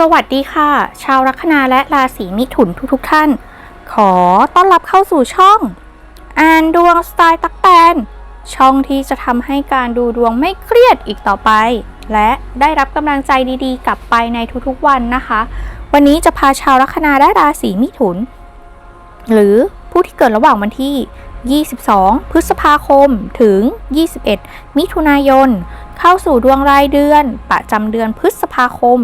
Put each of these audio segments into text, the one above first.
สวัสดีค่ะ ชาวลัคนาและราศีมิถุนทุกๆทท่าน ขอต้อนรับเข้าสู่ช่อง อ่านดวงสไตล์ตักแตน ช่องที่จะทำให้การดูดวงไม่เครียดอีกต่อไป และได้รับกำลังใจดีๆ กลับไปในทุกๆวันนะคะ วันนี้จะพาชาวลัคนาและราศีมิถุน หรือผู้ที่เกิดระหว่างวันที่ 22 พฤษภาคมถึง 21 มิถุนายน เข้าสู่ดวงรายเดือน ประจำเดือนพฤษภาคม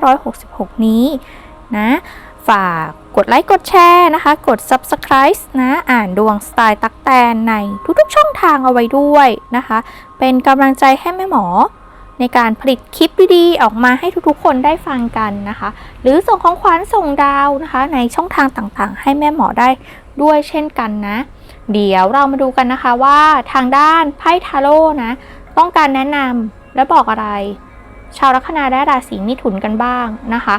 2566 นี้นะฝากกดไลค์กดแชร์นะคะ กด Subscribe นะ อ่านดวงสไตล์ตักแตนในทุกๆช่องทางเอาไว้ด้วยนะคะ เป็นกำลังใจให้แม่หมอ ในการผลิตคลิปดีๆ ออกมาให้ทุกๆคนได้ฟังกันนะคะ หรือส่งของขวัญส่งดาวนะคะ ในช่องทางต่างๆ ให้แม่หมอได้ด้วยเช่นกันนะ เดี๋ยวเรามาดูกันนะคะว่าทางด้านไพ่ทาโร่นะ ต้องการแนะนำและบอกอะไร ชาวลัคนาและราศีมิถุนกันบ้างนะคะ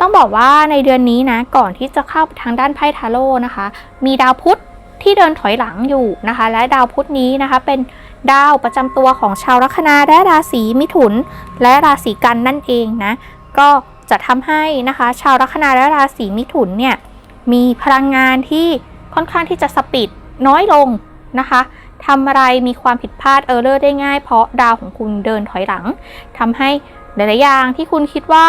ต้องบอกว่าในเดือนนี้นะก่อนที่จะเข้าทางด้านไพ่ทาโร่นะคะ มีดาวพุธที่เดินถอยหลังอยู่นะคะ และดาวพุธนี้นะคะเป็นดาวประจำตัวของชาวลัคนาและราศีมิถุน และราศีกันนั่นเองนะ ก็จะทำให้นะคะ ชาวลัคนาและราศีมิถุนเนี่ยมีพลังงานที่ค่อนข้างที่จะสปีดน้อยลงนะคะ ทำอะไรมีความผิดพลาดเออร์เลอร์ได้ง่าย เพราะดาวของคุณเดินถอยหลังทำให้หลายๆอย่างที่คุณคิดว่า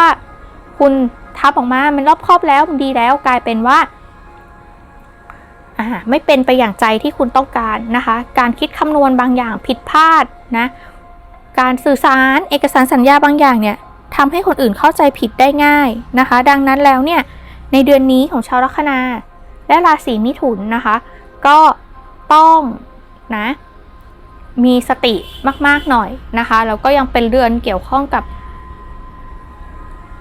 คุณทับออกมามันรอบครอบแล้วมันดีแล้วกลายเป็นว่าไม่เป็นไปอย่างใจที่คุณต้องการนะคะ การคิดคำนวณบางอย่างผิดพลาดนะการสื่อสารเอกสารสัญญาบางอย่างเนี่ยทำให้คนอื่นเข้าใจผิดได้ง่ายนะคะ ดังนั้นแล้วเนี่ยในเดือนนี้ของชาวลัคนาและราศีมิถุนนะคะ ก็ต้อง นะ มีสติมากๆหน่อยนะคะแล้วก็ยังเป็นเรือนเกี่ยวข้องกับ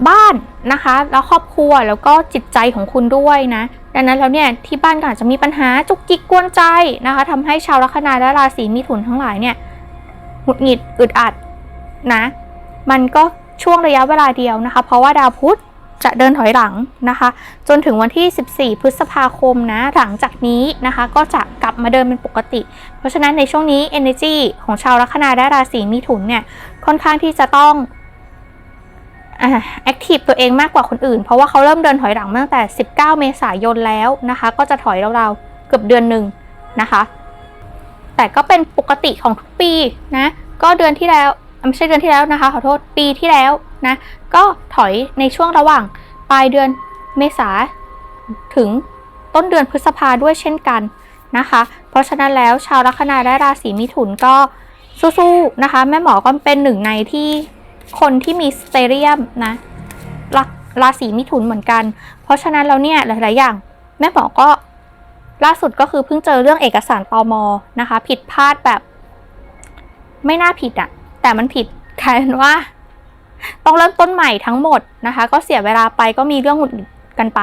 บ้านนะคะ แล้วครอบครัวแล้วก็จิตใจของคุณด้วยนะ ดังนั้นแล้วเนี่ยที่บ้านก็อาจจะมีปัญหาจุกจิกกวนใจนะคะทำให้ชาวลัคนาและราศีมิถุนทั้งหลายเนี่ยหงุดหงิดอึดอัดนะ มันก็ช่วงระยะเวลาเดียวนะคะ เพราะว่าดาวพุธ จะเดินถอยหลังนะคะ จนถึงวันที่ 14 พฤษภาคมนะหลังจากนี้นะคะ ก็จะกลับมาเดินเป็นปกติ เพราะฉะนั้นในช่วงนี้ energy ของชาวลัคนาและราศีมิถุนเนี่ยค่อนข้างที่จะต้องแอคทีฟตัวเองมากกว่าคนอื่น เพราะว่าเขาเริ่มเดินถอยหลังตั้งแต่ 19 เมษายนแล้วนะคะ ก็จะถอยราวๆเกือบเดือนหนึ่งนะคะ แต่ก็เป็นปกติของทุกปีนะก็เดือนที่แล้ว ไม่ใช่เดือนที่แล้วนะคะ ขอโทษปีที่แล้วนะ ก็ถอยในช่วงระหว่างปลายเดือนเมษาถึงต้นเดือนพฤษภาด้วยเช่นกันนะคะ เพราะฉะนั้นแล้วชาวลัคนาและราศีมิถุนก็สู้ๆนะคะ แม่หมอก็เป็นหนึ่งในที่คนที่มีสเตเรียมนะราราศีมิถุนเหมือนกัน เพราะฉะนั้นแล้วเนี่ยหลายๆอย่าง แม่หมอก็ล่าสุดก็คือเพิ่งเจอเรื่องเอกสารตอมอนะคะ ผิดพลาดแบบไม่น่าผิดอะ แต่มันผิดกลายเป็นว่า ต้องเริ่มต้นใหม่ทั้งหมดนะคะ ก็เสียเวลาไปก็มีเรื่องหงุดหงิดกันไป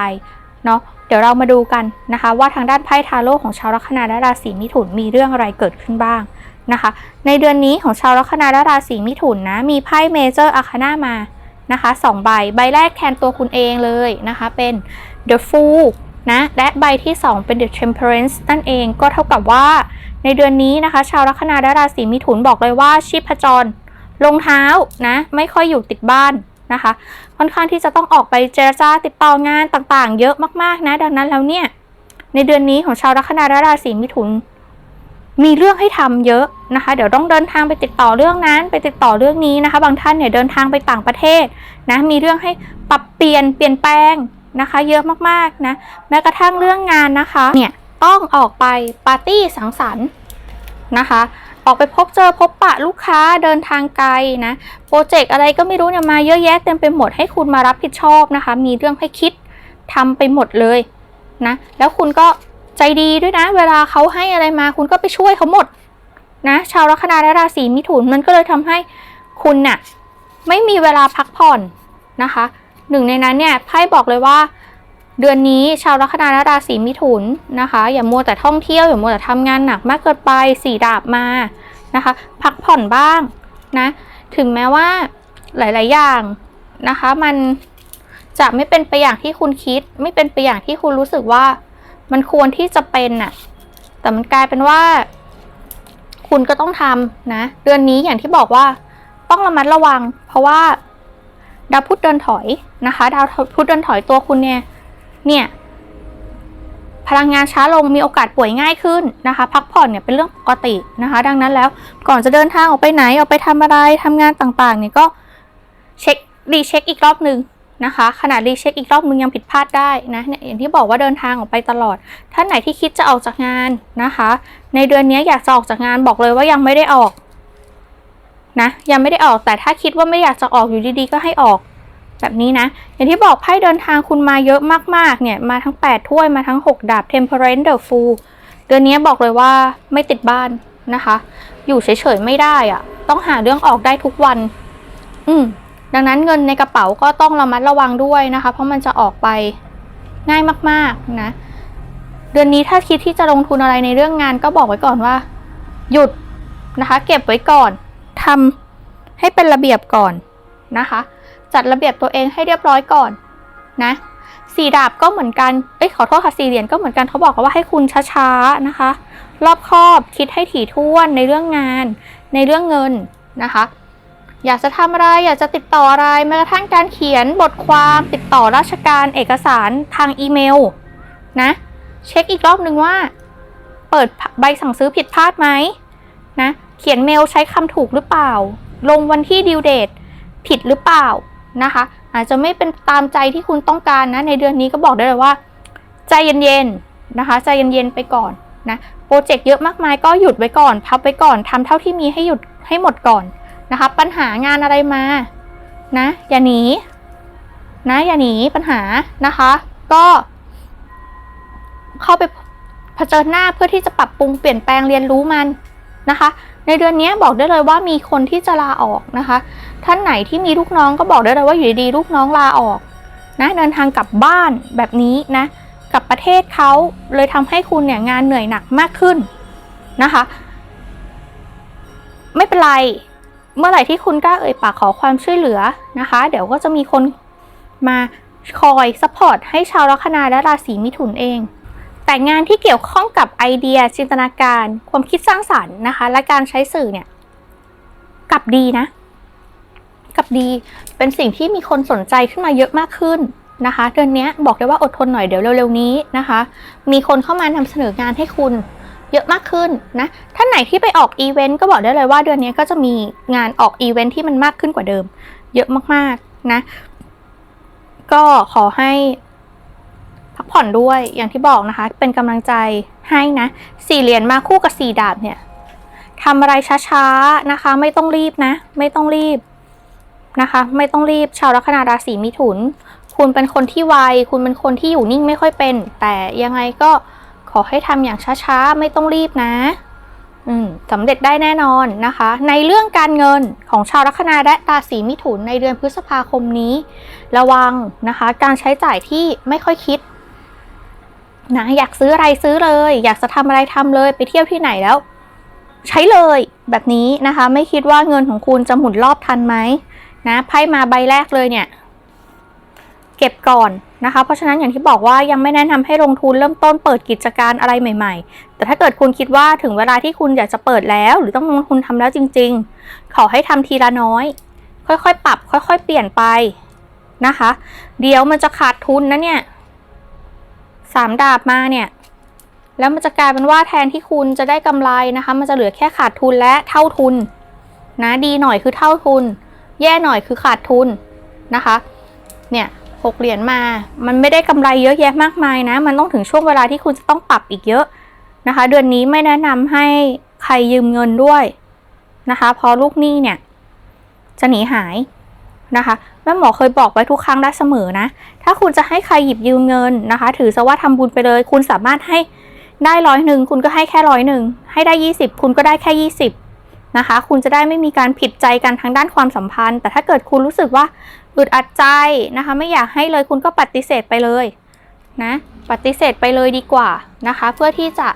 เนาะเดี๋ยวเรามาดูกันนะคะ ว่าทางด้านไพ่ทาโร่ของชาวลัคนาและราศีมิถุนมีเรื่องอะไรเกิดขึ้นบ้างนะคะ ในเดือนนี้ของชาวลัคนาและราศีมิถุนนะมีไพ่เมเจอร์อาคาน่ามานะคะสองใบ ใบแรกแทนตัวคุณเองเลยนะคะ เป็น The Fool นะและใบที่ 2 เป็น The Temperance นั่นเองก็เท่ากับว่า ในเดือนนี้นะคะ ชาวลัคนาและราศีมิถุนบอกเลยว่าชีพจรลงเท้านะไม่ค่อยอยู่ติดบ้านนะคะ ค่อนข้างที่จะต้องออกไปเจรจาติดต่องานต่างๆ เยอะมากๆนะดังนั้นแล้วเนี่ยในเดือนนี้ของชาวลัคนาและราศีมิถุน มีเรื่องให้ทำเยอะนะคะ เดี๋ยวต้องเดินทางไปติดต่อเรื่องนั้น ไปติดต่อเรื่องนี้นะคะ บางท่านเนี่ยเดินทางไปต่างประเทศนะมีเรื่องให้ปรับเปลี่ยนเปลี่ยนแปลง นะคะ เยอะมากๆนะแม้กระทั่งเรื่องงานนะคะเนี่ยต้องออกไปปาร์ตี้สังสรรค์นะคะออกไปพบเจอพบปะลูกค้าเดินทางไกลนะโปรเจกต์อะไรก็ไม่รู้เนี่ยมาเยอะแยะเต็มไปหมดให้คุณมารับผิดชอบนะคะ มีเรื่องให้คิดทำไปหมดเลยนะแล้วคุณก็ใจดีด้วยนะ เวลาเขาให้อะไรมาคุณก็ไปช่วยเขาหมดนะชาวลัคนาและราศีมิถุนมันก็เลยทำให้คุณน่ะไม่มีเวลาพักผ่อนนะคะ หนึ่งในนั้นเนี่ยไพ่บอกเลยว่า เดือนนี้ชาวลัคนาราศีมิถุนนะคะ อย่ามัวแต่ท่องเที่ยวอย่ามัวแต่ทำงานหนักมากเกินไปสี่ดาบมานะคะ พักผ่อนบ้างนะถึงแม้ว่าหลาย ๆ อย่างนะคะ มันจะไม่เป็นไปอย่างที่คุณคิด ไม่เป็นไปอย่างที่คุณรู้สึกว่า มันควรที่จะเป็นน่ะแต่มันกลายเป็นว่า คุณก็ต้องทำนะ เดือนนี้อย่างที่บอกว่า ต้องระมัดระวัง เพราะว่า ดาวพุธเดินถอยนะคะ ดาวพุธเดินถอยตัวคุณเนี่ย เนี่ยพลังงานช้าลงมีโอกาสป่วยง่ายขึ้นนะคะ พักผ่อนเนี่ยเป็นเรื่องปกตินะคะ ดังนั้นแล้วก่อนจะเดินทางออกไปไหนออกไปทำอะไรทำงานต่างๆเนี่ยก็เช็ครีเช็คอีกรอบหนึ่งนะคะขณะรีเช็คอีกรอบนึงยังผิดพลาดได้นะเนี่ยอย่างที่บอกว่าเดินทางออกไปตลอด ท่านไหนที่คิดจะออกจากงานนะคะ ในเดือนนี้อยากจะออกจากงานบอกเลยว่ายังไม่ได้ออก นะยังไม่ได้ออกแต่ถ้าคิดว่าไม่อยากจะออกอยู่ดีๆ ก็ให้ออก แบบนี้นะ อย่างที่บอกไพ่เดินทางคุณมาเยอะมากๆเนี่ยมาทั้ง 8 ถ้วยมาทั้ง 6 ดาบ Temperance the Fool เดือนนี้บอกเลยว่าไม่ติดบ้านนะคะ อยู่เฉยๆไม่ได้อะต้องหาเรื่องออกได้ทุกวัน อืมดังนั้นเงินในกระเป๋าก็ต้องระมัดระวังด้วยนะคะ เพราะมันจะออกไปง่ายมากๆนะ เดือนนี้ถ้าคิดที่จะลงทุนอะไรในเรื่องงานก็บอกไว้ก่อนว่า หยุดนะคะ เก็บไว้ก่อน ทำให้เป็นระเบียบก่อนนะคะ จัดระเบียบตัวเองให้เรียบร้อยก่อนนะสี่ดาบก็เหมือนกัน เอ้ยขอโทษค่ะสี่เหรียญก็เหมือนกันเขาบอกว่าให้คุณช้าๆนะคะ รอบคอบคิดให้ถี่ถ้วนในเรื่องงาน ในเรื่องเงินนะคะ อยากจะทำอะไรอยากจะติดต่ออะไรแม้กระทั่งการเขียนบทความติดต่อราชการเอกสารทางอีเมลนะ เช็คอีกรอบนึงว่า เปิดใบสั่งซื้อผิดพลาดไหมนะ ขียนเมลใช้คำถูกหรือเปล่า ลงวันที่ดิวเดตผิดหรือเปล่านะคะ อาจจะไม่เป็นตามใจที่คุณต้องการนะ ในเดือนนี้ก็บอกได้เลยว่า ใจเย็นๆนะคะ ใจเย็นๆไปก่อนนะโปรเจกต์เยอะมากมายก็หยุดไว้ก่อน พับไว้ก่อนทำเท่าที่มีให้หยุดให้หมดก่อนนะคะ ปัญหางานอะไรมานะอย่าหนีนะอย่าหนีปัญหานะคะ ก็ เข้าไปเผชิญหน้าเพื่อที่จะปรับปรุงเปลี่ยนแปลงเรียนรู้มันนะคะ ในเดือนนี้บอกได้เลยว่ามีคนที่จะลาออกนะคะ ท่านไหนที่มีลูกน้องก็บอกได้เลยว่าอยู่ดีๆลูกน้องลาออกนะเดินทางกลับบ้านแบบนี้นะกับประเทศเขาเลยทำให้คุณเนี่ยงานเหนื่อยหนักมากขึ้นนะคะ ไม่เป็นไร เมื่อไหร่ที่คุณกล้าเอ่ยปากขอความช่วยเหลือนะคะ เดี๋ยวก็จะมีคนมาคอยซัพพอร์ตให้ชาวลัคนาและราศีมิถุนเอง แต่งานที่เกี่ยวข้องกับไอเดีย จินตนาการ ความคิดสร้างสรรค์นะคะ และการใช้สื่อเนี่ยกลับดีนะ กลับดีเป็นสิ่งที่มีคนสนใจขึ้นมาเยอะมากขึ้นนะคะ เดือนนี้บอกได้ว่าอดทนหน่อยเดี๋ยวเร็วๆนี้นะคะ มีคนเข้ามานำเสนองานให้คุณเยอะมากขึ้นนะท่านไหนที่ไปออกอีเวนต์ก็บอกได้เลยว่าเดือนนี้ก็จะมีงานออกอีเวนต์ที่มันมากขึ้นกว่าเดิม เยอะมากๆนะ ก็ขอให้ พักผ่อนด้วยอย่างที่บอกนะคะ เป็นกำลังใจให้นะสี่เหรียญมาคู่กับสี่ดาบเนี่ยทำอะไรช้าๆนะคะ ไม่ต้องรีบนะ ไม่ต้องรีบนะคะ ไม่ต้องรีบชาวลัคนาราศีมิถุน คุณเป็นคนที่ไวคุณเป็นคนที่อยู่นิ่งไม่ค่อยเป็น แต่ยังไงก็ขอให้ทำอย่างช้าๆ ไม่ต้องรีบนะอืมสำเร็จได้แน่นอนนะคะ ในเรื่องการเงินของชาวลัคนาและราศีมิถุนในเดือนพฤษภาคมนี้ ระวังนะคะ การใช้จ่ายที่ไม่ค่อยคิด นะอยากซื้ออะไรซื้อเลย อยากจะทำอะไรทำเลยไปเที่ยวที่ไหนแล้ว ใช้เลยแบบนี้นะคะ ไม่คิดว่าเงินของคุณจะหมุนรอบทันไหมนะไพ่มาใบแรกเลยเนี่ยเก็บก่อนนะคะ เพราะฉะนั้นอย่างที่บอกว่ายังไม่แนะนำให้ลงทุนเริ่มต้นเปิดกิจการอะไรใหม่ ๆ แต่ถ้าเกิดคุณคิดว่าถึงเวลาที่คุณอยากจะเปิดแล้ว หรือต้องลงทุนทำแล้วจริง ๆ ขอให้ทำทีละน้อย ค่อยๆ ปรับ ค่อย ๆ เปลี่ยนไปนะคะ เดี๋ยวมันจะขาดทุนนะเนี่ย สามดาบมาเนี่ย แล้วมันจะกลายเป็นว่าแทนที่คุณจะได้กำไรนะคะ มันจะเหลือแค่ขาดทุนและเท่าทุนนะดีหน่อยคือเท่าทุน แย่หน่อยคือขาดทุนนะคะ เนี่ยหกเหรียญมา มันไม่ได้กำไรเยอะแยะมากมายนะ มันต้องถึงช่วงเวลาที่คุณจะต้องปรับอีกเยอะนะคะ เดือนนี้ไม่แนะนำให้ใครยืมเงินด้วยนะคะเพราะลูกหนี้เนี่ย จะหนีหายนะคะ แม่หมอเคยบอกไว้ทุกครั้งได้เสมอนะ ถ้าคุณจะให้ใครหยิบยืมเงินนะคะ ถือซะว่าทำบุญไปเลย คุณสามารถให้ได้ร้อยหนึ่งคุณก็ให้แค่ร้อยหนึ่งให้ได้ยี่สิบคุณก็ได้แค่ยี่สิบนะคะ คุณจะได้ไม่มีการผิดใจกันทางด้านความสัมพันธ์ แต่ถ้าเกิดคุณรู้สึกว่าอึดอัดใจนะคะ ไม่อยากให้เลยคุณก็ปฏิเสธไปเลยนะปฏิเสธไปเลยดีกว่านะคะ เพื่อที่จะ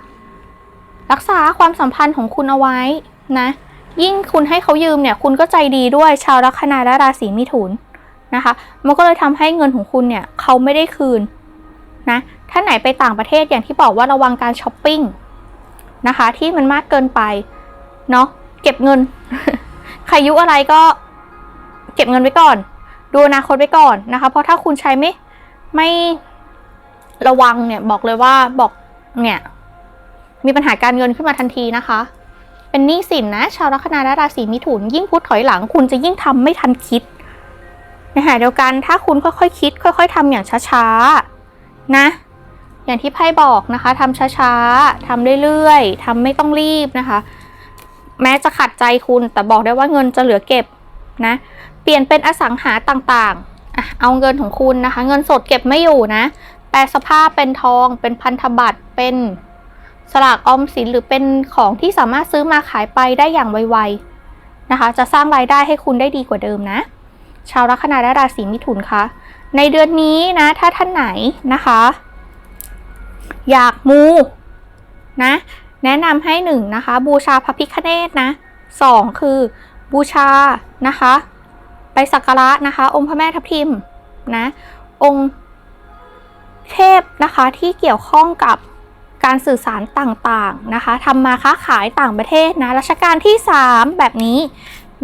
รักษาความสัมพันธ์ของคุณเอาไว้นะ ยิ่งคุณให้เขายืมเนี่ย คุณก็ใจดีด้วยชาวลัคนาและราศีมิถุน นะคะ มันก็เลยทำให้เงินของคุณเนี่ยเขาไม่ได้คืนนะ ถ้าไหนไปต่างประเทศอย่างที่บอกว่าระวังการช้อปปิ้งนะคะ ที่มันมากเกินไปเนาะเก็บเงินใครยุอะไรก็ เก็บเงินไว้ก่อน ดูอนาคตไว้ก่อนนะคะ เพราะถ้าคุณใช้ไม่ไม่ระวังเนี่ยบอกเลยว่าบอกเนี่ยมีปัญหาการเงินขึ้นมาทันทีนะคะ เป็นหนี้สินนะ ชาวลัคนาและราศีมิถุนยิ่งพุธถอยหลัง คุณจะยิ่งทำไม่ทันคิด ในขณะเดียวกันถ้าคุณค่อยๆคิด ค่อยๆทำอย่างช้าๆนะ อย่างที่ไพ่บอกนะคะทำช้าๆทำเรื่อยๆทำไม่ต้องรีบนะคะ แม้จะขัดใจคุณแต่บอกได้ว่าเงินจะเหลือเก็บนะ เปลี่ยนเป็นอสังหาต่างๆ เอาเงินของคุณนะคะ เงินสดเก็บไม่อยู่นะ แปลสภาพเป็นทอง เป็นพันธบัตรเป็นสลากออมสินหรือเป็นของที่สามารถซื้อมาขายไปได้อย่างไวๆนะคะ จะสร้างรายได้ให้คุณได้ดีกว่าเดิมนะ ชาวลัคนาและราศีมิถุนคะในเดือนนี้นะถ้าท่านไหนนะคะ อยากมูนะแนะนำให้หนึ่งนะคะ บูชาพระพิฆเนศนะสองคือบูชานะคะ ไปสักการะนะคะ องค์พระแม่ทับทิมนะองค์เทพนะคะที่เกี่ยวข้องกับการสื่อสารต่างๆนะคะทำมาค้าขายต่างประเทศนะรัชกาลที่ 3 แบบนี้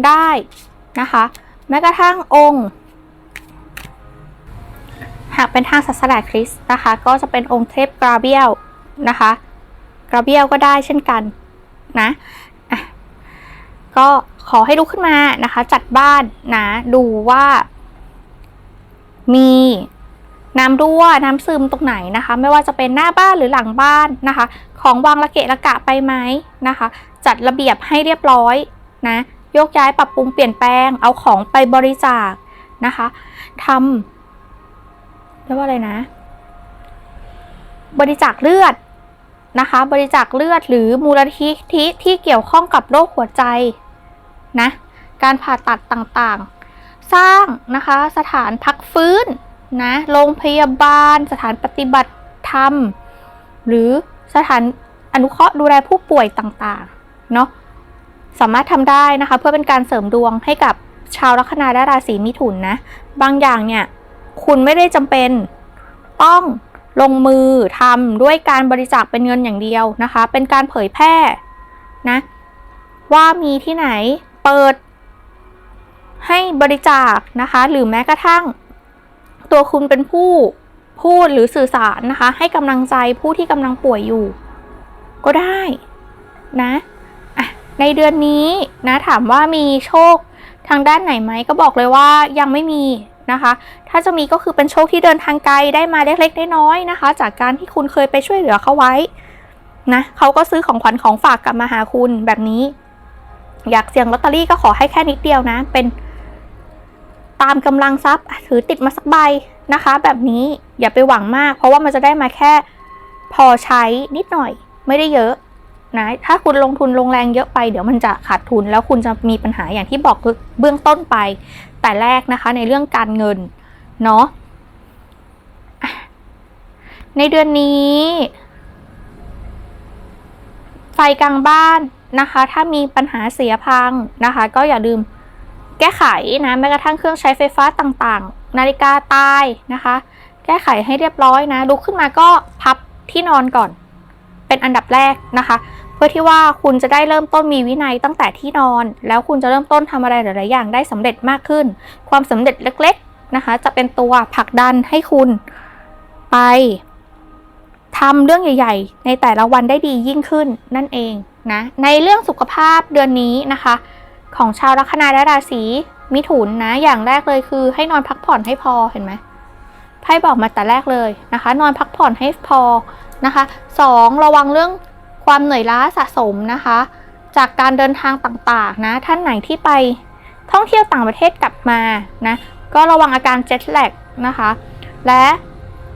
ได้นะคะ แม้กระทั่งองค์ หากเป็นทางศาสนาคริสต์นะคะ ก็จะเป็นองค์เทพกราเบียลนะคะกราเบียลก็ได้เช่นกันนะะก็ขอให้ลุกขึ้นมานะคะ จัดบ้านนะดูว่า มีน้ำรั่วน้ำซึมตรงไหนนะคะ ไม่ว่าจะเป็นหน้าบ้านหรือหลังบ้านนะคะ ของวางระเกะระกะไปไหมนะคะ จัดระเบียบให้เรียบร้อยนะ ยกย้ายปรับปรุงเปลี่ยนแปลง เอาของไปบริจาคนะคะทำเรียกว่าอะไรนะ บริจาคเลือดนะคะ บริจาคเลือดหรือมูลนิธิที่เกี่ยวข้องกับโรคหัวใจนะการผ่าตัดต่างๆ สร้างนะคะสถานพักฟื้นนะโรงพยาบาล สถานปฏิบัติธรรม หรือสถานอนุเคราะห์ดูแลผู้ป่วยต่างๆเนาะ สามารถทำได้นะคะ เพื่อเป็นการเสริมดวงให้กับชาวลัคนาและราศีมิถุนนะ บางอย่างเนี่ย คุณไม่ได้จำเป็นต้องลงมือทำด้วยการบริจาคเป็นเงินอย่างเดียวนะคะ เป็นการเผยแพร่นะ ว่ามีที่ไหนเปิดให้บริจาคนะคะ หรือแม้กระทั่ง ตัวคุณเป็นผู้พูดหรือสื่อสารนะคะ ให้กำลังใจผู้ที่กำลังป่วยอยู่ ก็ได้นะ ในเดือนนี้นะถามว่ามีโชคทางด้านไหนไหมก็บอกเลยว่ายังไม่มีนะคะ ถ้าจะมีก็คือเป็นโชคที่เดินทางไกลได้มาเล็กๆน้อยๆนะคะ จากการที่คุณเคยไปช่วยเหลือเขาไว้นะเขาก็ซื้อของขวัญของฝากกลับมาหาคุณแบบนี้ อยากเสี่ยงลอตเตอรี่ก็ขอให้แค่นิดเดียวนะ เป็นตามกำลังทรัพย์ถือติดมาสักใบนะคะ แบบนี้อย่าไปหวังมาก เพราะว่ามันจะได้มาแค่พอใช้นิดหน่อย ไม่ได้เยอะ นะถ้าคุณลงทุนลงแรงเยอะไปเดี๋ยวมันจะขาดทุนแล้วคุณจะมีปัญหาอย่างที่บอกเบื้องต้นไป แต่แรกนะคะในเรื่องการเงินเนาะในเดือนนี้ ไฟกลางบ้านนะคะ ถ้ามีปัญหาเสียพังนะคะ ก็อย่าลืมแก้ไขนะแม้กระทั่งเครื่องใช้ไฟฟ้าต่างๆ นาฬิกาตายนะคะ แก้ไขให้เรียบร้อยนะลุกขึ้นมาก็พับที่นอนก่อน เป็นอันดับแรกนะคะ พื่อที่ว่าคุณจะได้เริ่มต้นมีวินัยตั้งแต่ที่นอน แล้วคุณจะเริ่มต้นทำอะไรหลาย ๆ อย่างได้สำเร็จมากขึ้น ความสำเร็จเล็ก ๆ นะคะ จะเป็นตัวผลักดันให้คุณไปทำเรื่องใหญ่ ๆ ในแต่ละวันได้ดียิ่งขึ้นนั่นเองนะ ในเรื่องสุขภาพเดือนนี้นะคะ ของชาวลัคนาและราศีมิถุนนะ อย่างแรกเลยคือให้นอนพักผ่อนให้พอเห็นไหมไพ่บอกมาแต่แรกเลยนะคะ นอนพักผ่อนให้พอนะคะสองระวังเรื่อง ความเหนื่อยล้าสะสมนะคะ จากการเดินทางต่างๆนะ ท่านไหนที่ไปท่องเที่ยวต่างประเทศกลับมานะก็ระวังอาการเจ็ตแลกนะคะ และ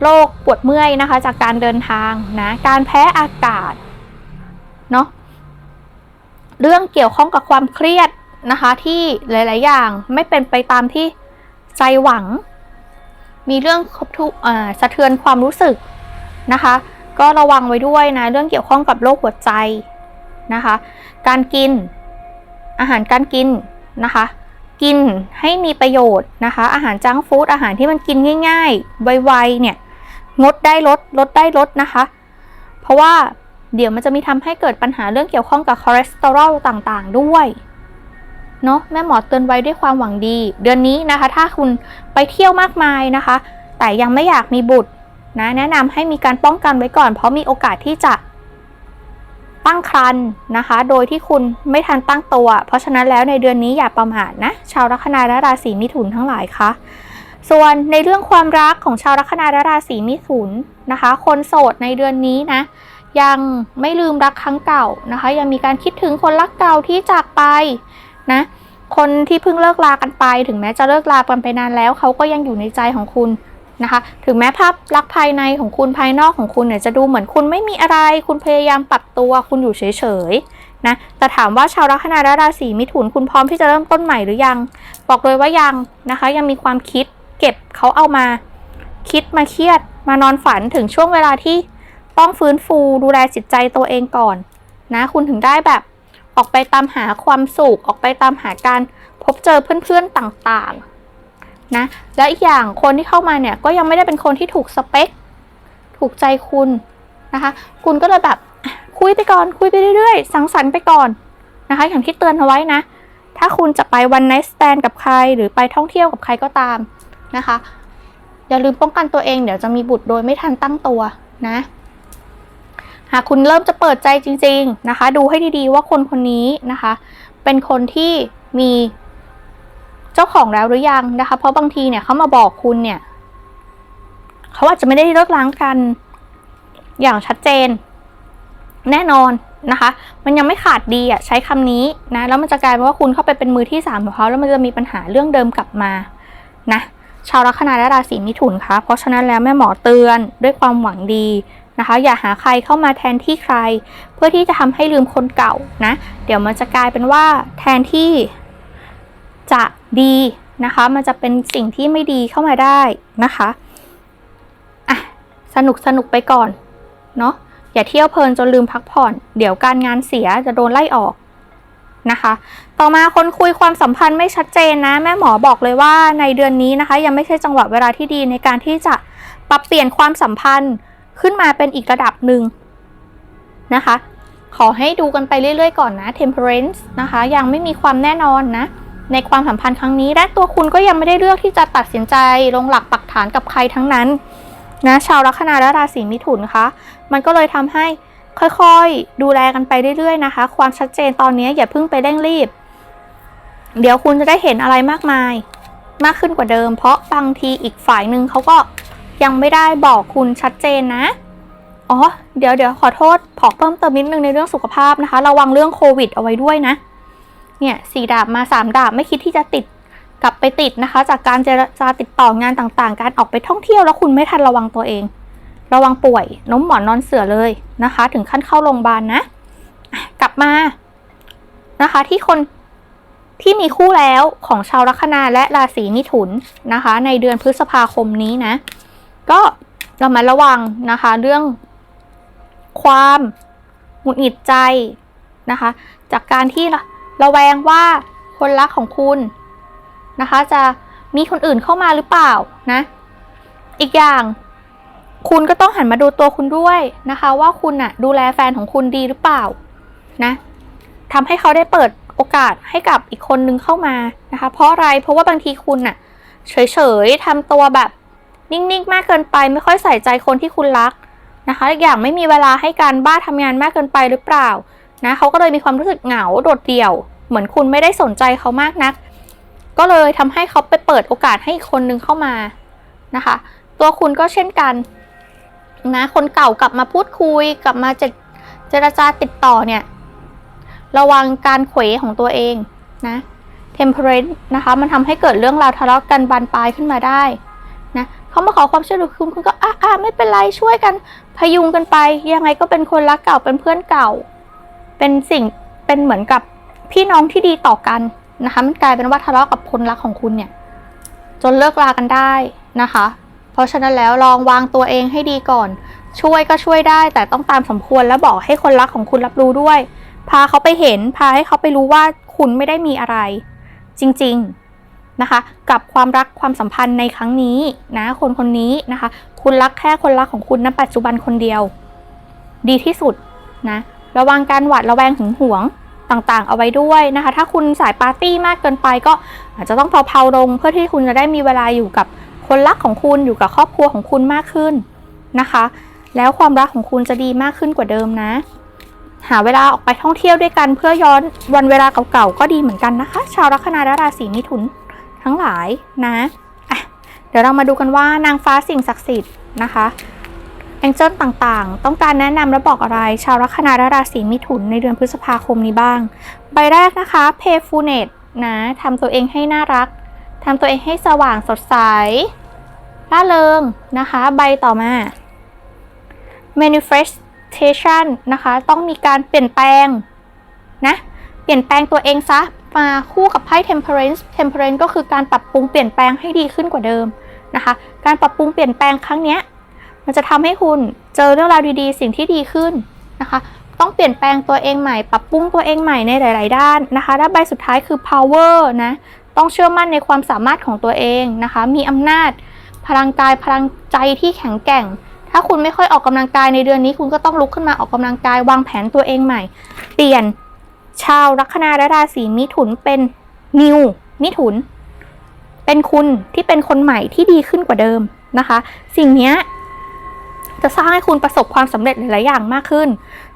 โรคปวดเมื่อยนะคะ จากการเดินทางนะการแพ้อากาศเนาะเรื่องเกี่ยวข้องกับความเครียดนะคะ ที่หลาย ๆ อย่างไม่เป็นไปตามที่ใจหวัง มีเรื่องทุกสะเทือนความรู้สึกนะคะ ก็ระวังไว้ด้วยนะ เรื่องเกี่ยวข้องกับโรคหัวใจนะคะ การกินอาหารการกินนะคะ กินให้มีประโยชน์นะคะ อาหารจังฟู้ดอาหารที่มันกินง่าย ๆ ไวๆเนี่ยงดได้ลดลดได้ลดนะคะ เพราะว่าเดี๋ยวมันจะมีทำให้เกิดปัญหาเรื่องเกี่ยวข้องกับคอเลสเตอรอลต่างๆ ด้วยเนาะแม่หมอเตือนไว้ด้วยความหวังดี เดือนนี้นะคะ ถ้าคุณไปเที่ยวมากมายนะคะ แต่ยังไม่อยากมีบุตร นะแนะนำให้มีการป้องกันไว้ก่อน เพราะมีโอกาสที่จะตั้งครรภ์นะคะ โดยที่คุณไม่ทันตั้งตัว เพราะฉะนั้นแล้วในเดือนนี้อย่าประมาทนะ ชาวลัคนาและราศีมิถุนทั้งหลายคะส่วนในเรื่องความรักของชาวลัคนาและราศีมิถุนนะคะ คนโสดในเดือนนี้นะ ยังไม่ลืมรักครั้งเก่านะคะ ยังมีการคิดถึงคนรักเก่าที่จากไปนะคนที่เพิ่งเลิกลากันไป ถึงแม้จะเลิกลากันไปนานแล้ว เขาก็ยังอยู่ในใจของคุณ นะคะ ถึงแม้ภาพลักษณ์ภายในของคุณภายนอกของคุณเนี่ยจะดูเหมือนคุณไม่มีอะไร คุณพยายามปรับตัว คุณอยู่เฉยๆนะ แต่ถามว่าชาวลัคนาและราศีมิถุนคุณพร้อมที่จะเริ่มต้นใหม่หรือยัง บอกเลยว่ายังนะคะ ยังมีความคิดเก็บเขาเอามา คิดมาเครียด มานอนฝันถึงช่วงเวลาที่ต้องฟื้นฟูดูแลจิตใจตัวเองก่อนนะคุณถึงได้แบบออกไปตามหาความสุขออกไปตามหาการพบเจอเพื่อนๆต่างๆ นะ และอีกอย่างคนที่เข้ามาเนี่ยก็ยังไม่ได้เป็นคนที่ถูกสเปค ถูกใจคุณนะคะ คุณก็เลยแบบคุยไปก่อน คุยไปเรื่อยๆ สังสรรค์ไปก่อนนะคะ อย่างที่เตือนเอาไว้นะ ถ้าคุณจะไปวันไนท์สแตนกับใคร หรือไปท่องเที่ยวกับใครก็ตามนะคะ อย่าลืมป้องกันตัวเองเดี๋ยวจะมีบุตรโดยไม่ทันตั้งตัวนะหากคุณเริ่มจะเปิดใจจริง ๆนะคะ ดูให้ดีๆว่าคนคนนี้นะคะ เป็นคนที่มี จ้าของแล้วหรือยังนะคะ เพราะบางทีเนี่ยเขามาบอกคุณเนี่ยเขาอาจจะไม่ได้เลิกล้างกัน อย่างชัดเจน แน่นอนนะคะ มันยังไม่ขาดดีอะใช้คำนี้นะแล้วมันจะกลายเป็นว่าคุณเข้าไปเป็นมือที่สามของเขาแล้วมันจะมีปัญหาเรื่องเดิมกลับมานะชาวลัคนาและราศีมิถุนคะเพราะฉะนั้นแล้วแม่หมอเตือนด้วยความหวังดีนะคะ อย่าหาใครเข้ามาแทนที่ใคร เพื่อที่จะทำให้ลืมคนเก่านะ เดี๋ยวมันจะกลายเป็นว่าแทนที่จะ ดีนะคะ มันจะเป็นสิ่งที่ไม่ดีเข้ามาได้นะคะอะสนุกสนุกไปก่อนเนาะอย่าเที่ยวเพลินจนลืมพักผ่อน เดี๋ยวการงานเสียจะโดนไล่ออกนะคะ ต่อมาคนคุยความสัมพันธ์ไม่ชัดเจนนะ แม่หมอบอกเลยว่าในเดือนนี้นะคะ ยังไม่ใช่จังหวะเวลาที่ดีในการที่จะปรับเปลี่ยนความสัมพันธ์ขึ้นมาเป็นอีกระดับหนึ่งนะคะ ขอให้ดูกันไปเรื่อยๆก่อนนะ temperance นะคะ ยังไม่มีความแน่นอนนะ ในความสัมพันธ์ครั้งนี้และตัวคุณก็ยังไม่ได้เลือกที่จะตัดสินใจลงหลักปักฐานกับใครทั้งนั้นนะชาวลัคนาและราศีมิถุนคะมันก็เลยทำให้ค่อยๆ ดูแลกันไปเรื่อยๆนะคะ ความชัดเจนตอนนี้อย่าเพิ่งไปเร่งรีบ เดี๋ยวคุณจะได้เห็นอะไรมากมาย มากขึ้นกว่าเดิม เพราะบางทีอีกฝ่ายหนึ่งเขาก็ยังไม่ได้บอกคุณชัดเจนนะอ๋อเดี๋ยวเดี๋ยวขอโทษขอเพิ่มเติมนิดนึงในเรื่องสุขภาพนะคะ ระวังเรื่องโควิดเอาไว้ด้วยนะ เนี่ยสี่ดาบมาสามดาบไม่คิดที่จะติดกลับไปติดนะคะ จากการเจรจาติดต่องานต่างๆ การออกไปท่องเที่ยวแล้วคุณไม่ทันระวังตัวเอง ระวังป่วยน้มหมอนนอนเสือเลยนะคะ ถึงขั้นเข้าโรงพยาบาลนะอะกลับมานะคะ ที่คนที่มีคู่แล้วของชาวลัคนาและราศีมิถุนนะคะ ในเดือนพฤษภาคมนี้นะ ก็เรามาระวังนะคะ เรื่องความหงุดหงิดใจนะคะ จากการที่ ระระแวงว่าคนรักของคุณนะคะ จะมีคนอื่นเข้ามาหรือเปล่านะ อีกอย่างคุณก็ต้องหันมาดูตัวคุณด้วยนะคะ ว่าคุณอะดูแลแฟนของคุณดีหรือเปล่านะทำให้เขาได้เปิดโอกาสให้กับอีกคนนึงเข้ามานะคะ เพราะอะไรเพราะว่าบางทีคุณอะเฉยๆทำตัวแบบ นิ่งๆ มากเกินไป ไม่ค่อยใส่ใจคนที่คุณรักนะคะอีกอย่างไม่มีเวลาให้การบ้าทำงานมากเกินไปหรือเปล่า นะเขาก็เลยมีความรู้สึกเหงาโดดเดี่ยว เหมือนคุณไม่ได้สนใจเขามากนัก ก็เลยทำให้เขาไปเปิดโอกาสให้อีกคนนึงเข้ามานะคะ ตัวคุณก็เช่นกันนะคนเก่ากลับมาพูดคุย กลับมาเจเจรจาติดต่อเนี่ย ระวังการเขวของตัวเองนะ temperance นะคะ มันทำให้เกิดเรื่องราวทะเลาะกันบานปลายขึ้นมาได้นะเขามาขอความช่วยเหลือคุณคุณก็อะอะไม่เป็นไรช่วยกันพยุงกันไป ยังไงก็เป็นคนรักเก่าเป็นเพื่อนเก่า เป็นสิ่งเป็นเหมือนกับพี่น้องที่ดีต่อกันนะคะ มันกลายเป็นว่าทะเลาะกับคนรักของคุณเนี่ย จนเลิกลากันได้นะคะ เพราะฉะนั้นแล้วลองวางตัวเองให้ดีก่อน ช่วยก็ช่วยได้ แต่ต้องตามสมควรและบอกให้คนรักของคุณรับรู้ด้วย พาเขาไปเห็น พาให้เขาไปรู้ว่าคุณไม่ได้มีอะไร จริงๆนะคะ กับความรักความสัมพันธ์ในครั้งนี้นะ คนคนนี้นะคะ คุณรักแค่คนรักของคุณณปัจจุบันคนเดียว ดีที่สุดนะ ระวังการหวาดระแวงหึงหวงต่างๆ เอาไว้ด้วยนะคะ ถ้าคุณสายปาร์ตี้มากเกินไปก็อาจจะต้องเผาๆลง เพื่อที่คุณจะได้มีเวลาอยู่กับคนรักของคุณอยู่กับครอบครัวของคุณมากขึ้นนะคะ แล้วความรักของคุณจะดีมากขึ้นกว่าเดิมนะ หาเวลาออกไปท่องเที่ยวด้วยกัน เพื่อย้อนวันเวลาเก่าๆก็ดีเหมือนกันนะคะ ชาวลัคนาและราศีมิถุนทั้งหลายนะะเดี๋ยวเรามาดูกันว่านางฟ้าสิ่งศักดิ์สิทธิ์นะคะ แองเจิลต่างๆ ต้องการแนะนำและบอกอะไร ชาวลัคนาและราศีมิถุนในเดือนพฤษภาคมนี้บ้าง ใบแรกนะคะ playfulness นะทำตัวเองให้น่ารักทำตัวเองให้สว่างสดใสร่าเริงนะคะ ใบต่อมา manifestation นะคะ ต้องมีการเปลี่ยนแปลงนะ เปลี่ยนแปลงตัวเองซะ มาคู่กับไพ่ temperance temperance ก็คือการปรับปรุงเปลี่ยนแปลงให้ดีขึ้นกว่าเดิมนะคะ การปรับปรุงเปลี่ยนแปลงครั้งนี้ มันจะทำให้คุณเจอเรื่องราวดีๆ สิ่งที่ดีขึ้นนะคะ ต้องเปลี่ยนแปลงตัวเองใหม่ ปรับปรุงตัวเองใหม่ในหลาย ๆ ด้านนะคะและใบสุดท้ายคือ power นะ ต้องเชื่อมั่นในความสามารถของตัวเองนะคะ มีอำนาจ พลังกายพลังใจที่แข็งแกร่ง ถ้าคุณไม่ค่อยออกกำลังกายในเดือนนี้ คุณก็ต้องลุกขึ้นมาออกกำลังกายวางแผนตัวเองใหม่ เปลี่ยนชาวลัคนาและราศีมิถุนเป็นนิวมิถุน เป็นคุณที่เป็นคนใหม่ที่ดีขึ้นกว่าเดิมนะคะ สิ่งนี้ จะสร้างให้คุณประสบความสำเร็จหลายอย่างมากขึ้น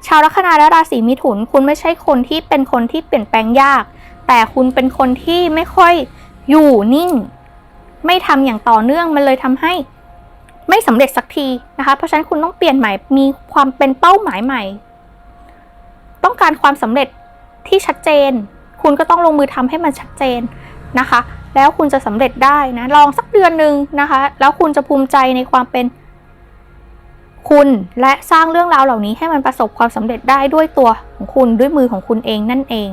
ชาวลัคนาและราศีมิถุน คุณไม่ใช่คนที่เป็นคนที่เปลี่ยนแปลงยาก แต่คุณเป็นคนที่ไม่ค่อยอยู่นิ่ง ไม่ทำอย่างต่อเนื่องมันเลยทำให้ไม่สำเร็จสักทีนะคะ เพราะฉะนั้นคุณต้องเปลี่ยนใหม่ มีความเป็นเป้าหมายใหม่ ต้องการความสำเร็จที่ชัดเจน คุณก็ต้องลงมือทำให้มันชัดเจนนะคะ แล้วคุณจะสำเร็จได้นะ ลองสักเดือนหนึ่งนะคะ แล้วคุณจะภูมิใจในความเป็น คุณและสร้างเรื่องราวเหล่านี้ให้มันประสบความสำเร็จได้ด้วยตัวของคุณด้วยมือของคุณเองนั่นเอง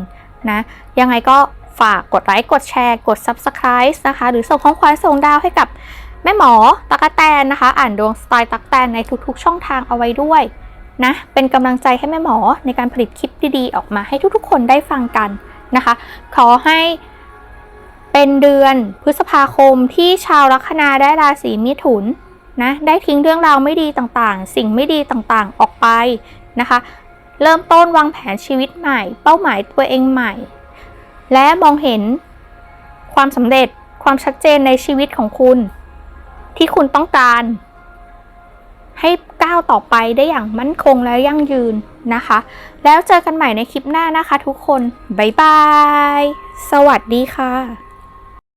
นะยังไงก็ฝากกดไลค์กดแชร์ กด Subscribe นะคะ หรือส่งของขวัญส่งดาวให้กับแม่หมอตักะแตนนะคะ อ่านดวงสไตล์ตักแตนในทุกๆ ช่องทางเอาไว้ด้วยนะเป็นกำลังใจให้แม่หมอในการผลิตคลิปดีๆ ออกมาให้ทุกๆ คนได้ฟังกันนะคะ ขอให้เป็นเดือนพฤษภาคมที่ชาวลัคนาได้ราศีมิถุน นะได้ทิ้งเรื่องราวไม่ดีต่างๆ สิ่งไม่ดีต่างๆออกไปนะคะ เริ่มต้นวางแผนชีวิตใหม่ เป้าหมายตัวเองใหม่ และมองเห็นความสำเร็จความชัดเจนในชีวิตของคุณ ที่คุณต้องการ ให้ก้าวต่อไปได้อย่างมั่นคงและยั่งยืนนะคะ แล้วเจอกันใหม่ในคลิปหน้านะคะทุกคน บ๊ายบาย สวัสดีค่ะ